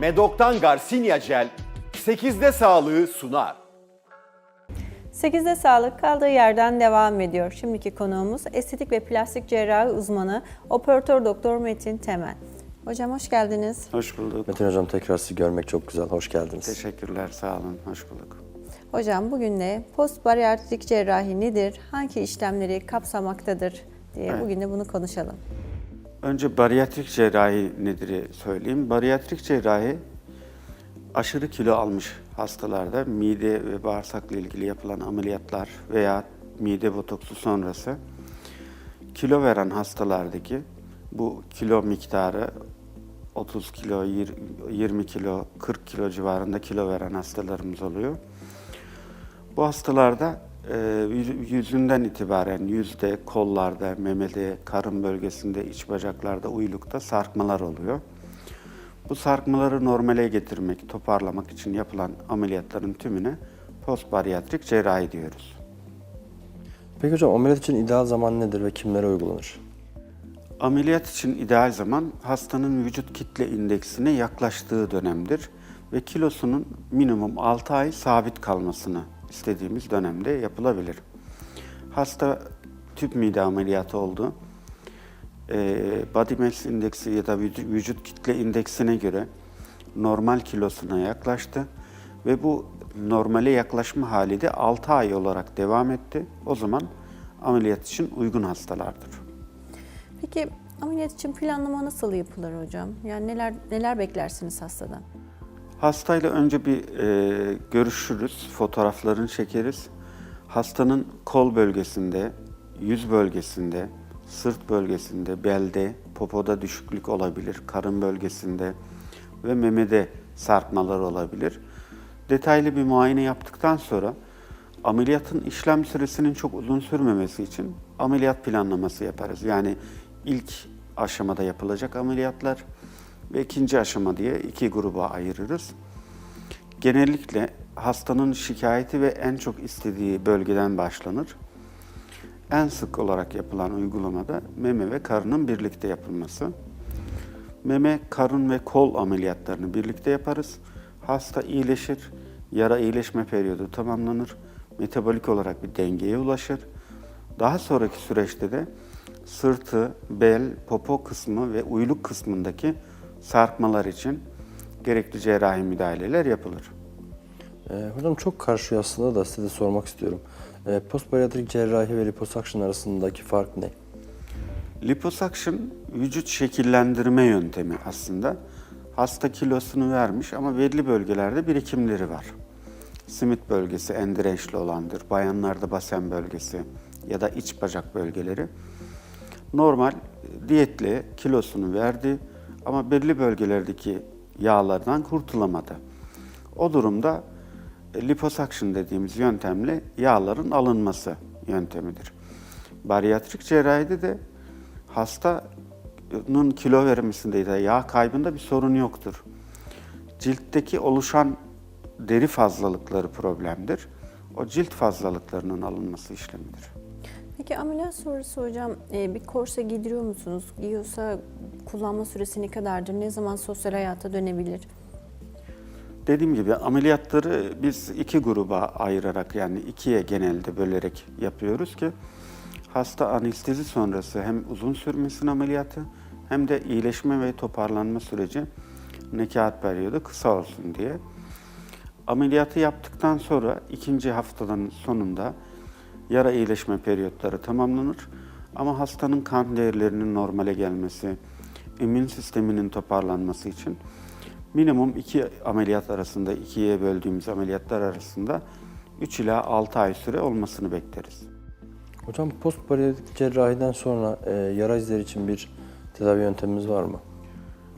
Medok'tan Garcinia Gel 8'de sağlığı sunar. 8'de sağlık kaldığı yerden devam ediyor. Şimdiki konuğumuz estetik ve plastik cerrahi uzmanı operatör doktor Metin Temel. Hocam hoş geldiniz. Hoş bulduk. Metin Hocam tekrar sizi görmek çok güzel. Hoş geldiniz. Teşekkürler, sağ olun. Hoş bulduk. Hocam bugün de post bariyatrik cerrahi nedir? Hangi işlemleri kapsamaktadır diye Evet. bugün de bunu konuşalım. Önce bariyatrik cerrahi nedir söyleyeyim. Bariyatrik cerrahi aşırı kilo almış hastalarda mide ve bağırsakla ilgili yapılan ameliyatlar veya mide botoksu sonrası kilo veren hastalardaki bu kilo miktarı 30 kilo, yir- 20 kilo, 40 kilo civarında kilo veren hastalarımız oluyor. Bu hastalarda yüzünden itibaren yüzde, kollarda, memede, karın bölgesinde, iç bacaklarda, uylukta sarkmalar oluyor. Bu sarkmaları normale getirmek, toparlamak için yapılan ameliyatların tümüne postbariyatrik cerrahi diyoruz. Peki hocam ameliyat için ideal zaman nedir ve kimlere uygulanır? Ameliyat için ideal zaman hastanın vücut kitle indeksine yaklaştığı dönemdir ve kilosunun minimum 6 ay sabit kalmasını istediğimiz dönemde yapılabilir. Hasta tüp mide ameliyatı oldu. Ee, body mass indeksi ya da vüc- vücut kitle indeksine göre normal kilosuna yaklaştı ve bu normale yaklaşma hali de 6 ay olarak devam etti. O zaman ameliyat için uygun hastalardır. Peki ameliyat için planlama nasıl yapılır hocam? Yani neler neler beklersiniz hastadan? Hastayla önce bir e, görüşürüz, fotoğraflarını çekeriz. Hastanın kol bölgesinde, yüz bölgesinde, sırt bölgesinde, belde, popoda düşüklük olabilir, karın bölgesinde ve memede sarkmalar olabilir. Detaylı bir muayene yaptıktan sonra ameliyatın işlem süresinin çok uzun sürmemesi için ameliyat planlaması yaparız. Yani ilk aşamada yapılacak ameliyatlar ve ikinci aşama diye iki gruba ayırırız. Genellikle hastanın şikayeti ve en çok istediği bölgeden başlanır. En sık olarak yapılan uygulamada meme ve karının birlikte yapılması. Meme, karın ve kol ameliyatlarını birlikte yaparız. Hasta iyileşir, yara iyileşme periyodu tamamlanır, metabolik olarak bir dengeye ulaşır. Daha sonraki süreçte de sırtı, bel, popo kısmı ve uyluk kısmındaki sarkmalar için gerekli cerrahi müdahaleler yapılır. Ee, hocam çok karşı aslında da size sormak istiyorum. Ee, postbariyatrik cerrahi ve liposuction arasındaki fark ne? Liposuction vücut şekillendirme yöntemi aslında. Hasta kilosunu vermiş ama belli bölgelerde birikimleri var. Simit bölgesi en dirençli olandır. Bayanlarda basen bölgesi ya da iç bacak bölgeleri. Normal diyetle kilosunu verdi ama belli bölgelerdeki yağlardan kurtulamadı. O durumda e, liposuction dediğimiz yöntemle yağların alınması yöntemidir. Bariyatrik cerrahide de hastanın kilo vermesinde da yağ kaybında bir sorun yoktur. Ciltteki oluşan deri fazlalıkları problemdir. O cilt fazlalıklarının alınması işlemidir. Peki ameliyat sonrası hocam e, bir korse giydiriyor musunuz? Giyiyorsa kullanma süresi ne kadardır? Ne zaman sosyal hayata dönebilir? Dediğim gibi ameliyatları biz iki gruba ayırarak yani ikiye genelde bölerek yapıyoruz ki hasta anestezi sonrası hem uzun sürmesin ameliyatı hem de iyileşme ve toparlanma süreci nekaat periyodu kısa olsun diye. Ameliyatı yaptıktan sonra ikinci haftanın sonunda yara iyileşme periyotları tamamlanır. Ama hastanın kan değerlerinin normale gelmesi, immün sisteminin toparlanması için minimum iki ameliyat arasında, ikiye böldüğümüz ameliyatlar arasında 3 ila 6 ay süre olmasını bekleriz. Hocam postbariyatrik cerrahiden sonra e, yara izleri için bir tedavi yöntemimiz var mı?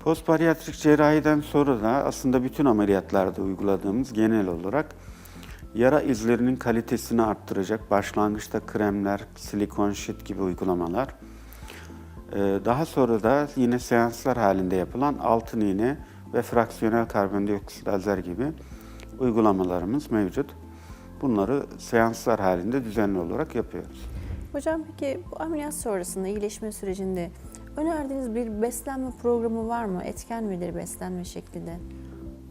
Postbariyatrik cerrahiden sonra da aslında bütün ameliyatlarda uyguladığımız genel olarak yara izlerinin kalitesini arttıracak başlangıçta kremler, silikon şit gibi uygulamalar. Ee, Daha sonra da yine seanslar halinde yapılan altın iğne ve fraksiyonel karbondioksit lazer gibi uygulamalarımız mevcut. Bunları seanslar halinde düzenli olarak yapıyoruz. Hocam peki bu ameliyat sonrasında iyileşme sürecinde Önerdiğiniz bir beslenme programı var mı? Etken midir beslenme şekli de?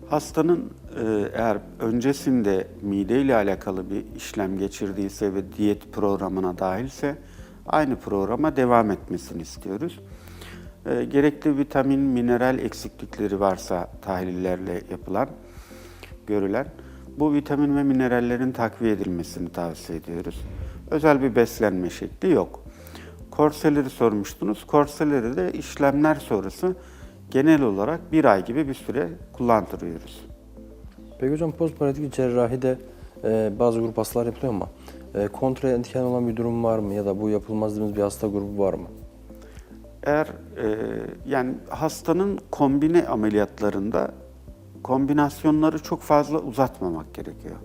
Hastanın e, eğer öncesinde mide ile alakalı bir işlem geçirdiyse ve diyet programına dahilse aynı programa devam etmesini istiyoruz. E, Gerekli vitamin, mineral eksiklikleri varsa tahlillerle yapılan, görülen bu vitamin ve minerallerin takviye edilmesini tavsiye ediyoruz. Özel bir beslenme şekli yok. Korseleri sormuştunuz. Korseleri de işlemler sonrası genel olarak bir ay gibi bir süre kullandırıyoruz. Peki hocam postoperatif cerrahide e, bazı grup hastalar yapılıyor ama e, olan bir durum var mı ya da bu yapılmaz dediğimiz bir hasta grubu var mı? Eğer e, yani hastanın kombine ameliyatlarında kombinasyonları çok fazla uzatmamak gerekiyor.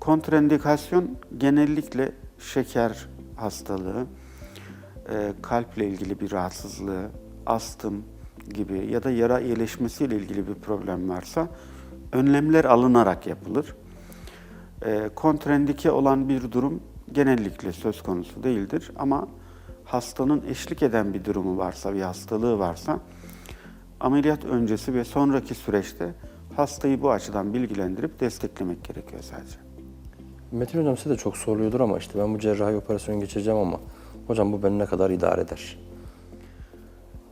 Kontraindikasyon genellikle şeker hastalığı, e, kalple ilgili bir rahatsızlığı, astım gibi ya da yara iyileşmesiyle ilgili bir problem varsa önlemler alınarak yapılır. E, kontraindike olan bir durum genellikle söz konusu değildir ama hastanın eşlik eden bir durumu varsa, bir hastalığı varsa ameliyat öncesi ve sonraki süreçte hastayı bu açıdan bilgilendirip desteklemek gerekiyor sadece. Metin hocam size de çok soruluyordur ama işte ben bu cerrahi operasyon geçireceğim ama hocam bu beni ne kadar idare eder?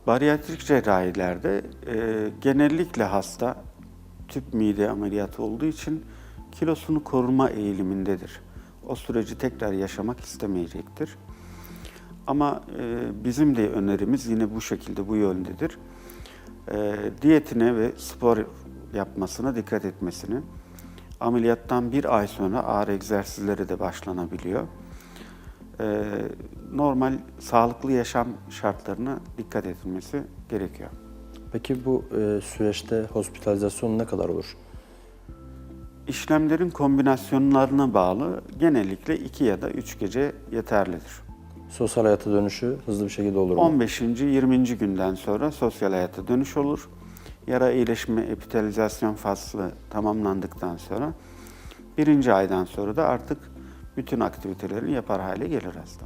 Bariyatrik cerrahilerde e, genellikle hasta tüp mide ameliyatı olduğu için kilosunu koruma eğilimindedir. O süreci tekrar yaşamak istemeyecektir. Ama e, bizim de önerimiz yine bu şekilde, bu yöndedir. E, diyetine ve spor yapmasına dikkat etmesini, ameliyattan bir ay sonra ağır egzersizlere de başlanabiliyor. E, normal sağlıklı yaşam şartlarına dikkat edilmesi gerekiyor. Peki bu süreçte hospitalizasyon ne kadar olur? İşlemlerin kombinasyonlarına bağlı genellikle 2 ya da 3 gece yeterlidir. Sosyal hayata dönüşü hızlı bir şekilde olur mu? 15. 20. günden sonra sosyal hayata dönüş olur. Yara iyileşme epitalizasyon faslı tamamlandıktan sonra birinci aydan sonra da artık bütün aktivitelerini yapar hale gelir hasta.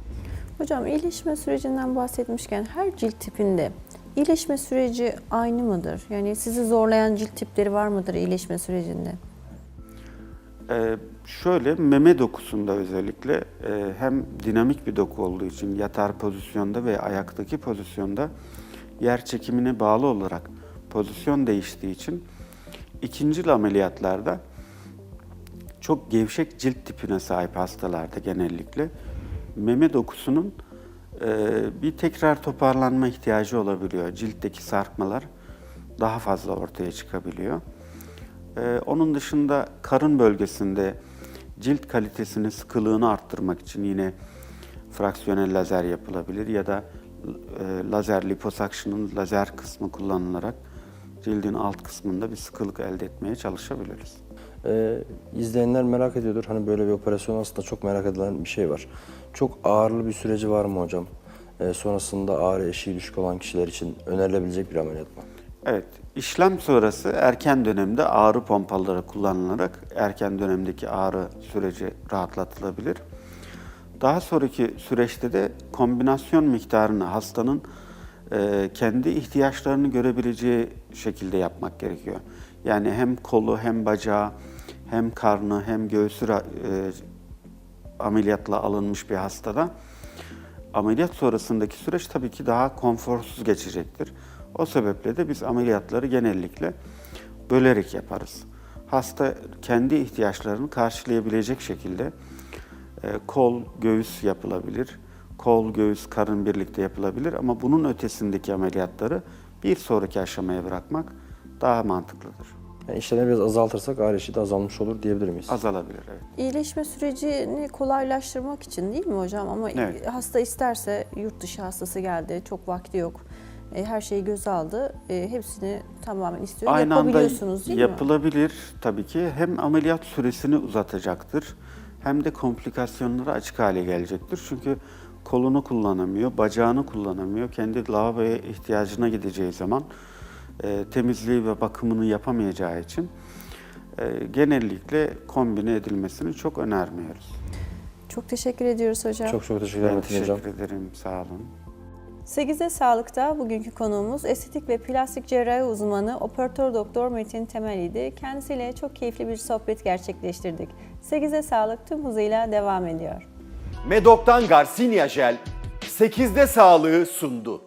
Hocam iyileşme sürecinden bahsetmişken her cilt tipinde iyileşme süreci aynı mıdır? Yani sizi zorlayan cilt tipleri var mıdır iyileşme sürecinde? Ee, şöyle meme dokusunda özellikle e, hem dinamik bir doku olduğu için yatar pozisyonda ve ayaktaki pozisyonda yer çekimine bağlı olarak pozisyon değiştiği için ikincil ameliyatlarda çok gevşek cilt tipine sahip hastalarda genellikle meme dokusunun e, bir tekrar toparlanma ihtiyacı olabiliyor. Ciltteki sarkmalar daha fazla ortaya çıkabiliyor. Ee, onun dışında karın bölgesinde cilt kalitesini, sıkılığını arttırmak için yine fraksiyonel lazer yapılabilir ya da e, lazer liposuction'ın lazer kısmı kullanılarak cildin alt kısmında bir sıkılık elde etmeye çalışabiliriz. Ee, izleyenler merak ediyordur. Hani böyle bir operasyon aslında çok merak edilen bir şey var. Çok ağırlı bir süreci var mı hocam? Ee, sonrasında ağrı eşiği düşük olan kişiler için önerilebilecek bir ameliyat mı? Evet, işlem sonrası erken dönemde ağrı pompaları kullanılarak erken dönemdeki ağrı süreci rahatlatılabilir. Daha sonraki süreçte de kombinasyon miktarını hastanın e, kendi ihtiyaçlarını görebileceği şekilde yapmak gerekiyor. Yani hem kolu hem bacağı hem karnı hem göğsü e, ameliyatla alınmış bir hastada ameliyat sonrasındaki süreç tabii ki daha konforsuz geçecektir. O sebeple de biz ameliyatları genellikle bölerek yaparız. Hasta kendi ihtiyaçlarını karşılayabilecek şekilde e, kol, göğüs yapılabilir. Kol, göğüs, karın birlikte yapılabilir ama bunun ötesindeki ameliyatları bir sonraki aşamaya bırakmak daha mantıklıdır. Yani işlemleri biraz azaltırsak ağrı de azalmış olur diyebilir miyiz? Azalabilir evet. İyileşme sürecini kolaylaştırmak için değil mi hocam? Ama Evet. hasta isterse yurt dışı hastası geldi, çok vakti yok. E, Her şeyi göze aldı. E, Hepsini tamamen istiyor. Aynı anda Yapabiliyorsunuz değil mi? yapılabilir tabii ki. Hem ameliyat süresini uzatacaktır hem de komplikasyonlara açık hale gelecektir. Çünkü kolunu kullanamıyor, bacağını kullanamıyor. Kendi lavaboya ihtiyacına gideceği zaman e, temizliği ve bakımını yapamayacağı için e, genellikle kombine edilmesini çok önermiyoruz. Çok teşekkür ediyoruz hocam. Çok çok teşekkürler Ben Metin hocam. teşekkür ederim, sağ olun. 8'de Sağlık'ta bugünkü konuğumuz estetik ve plastik cerrahi uzmanı operatör doktor Metin Temel idi. Kendisiyle çok keyifli bir sohbet gerçekleştirdik. 8'de Sağlık tüm hızıyla devam ediyor. Medok'tan Garcinia Jel 8'de sağlığı sundu.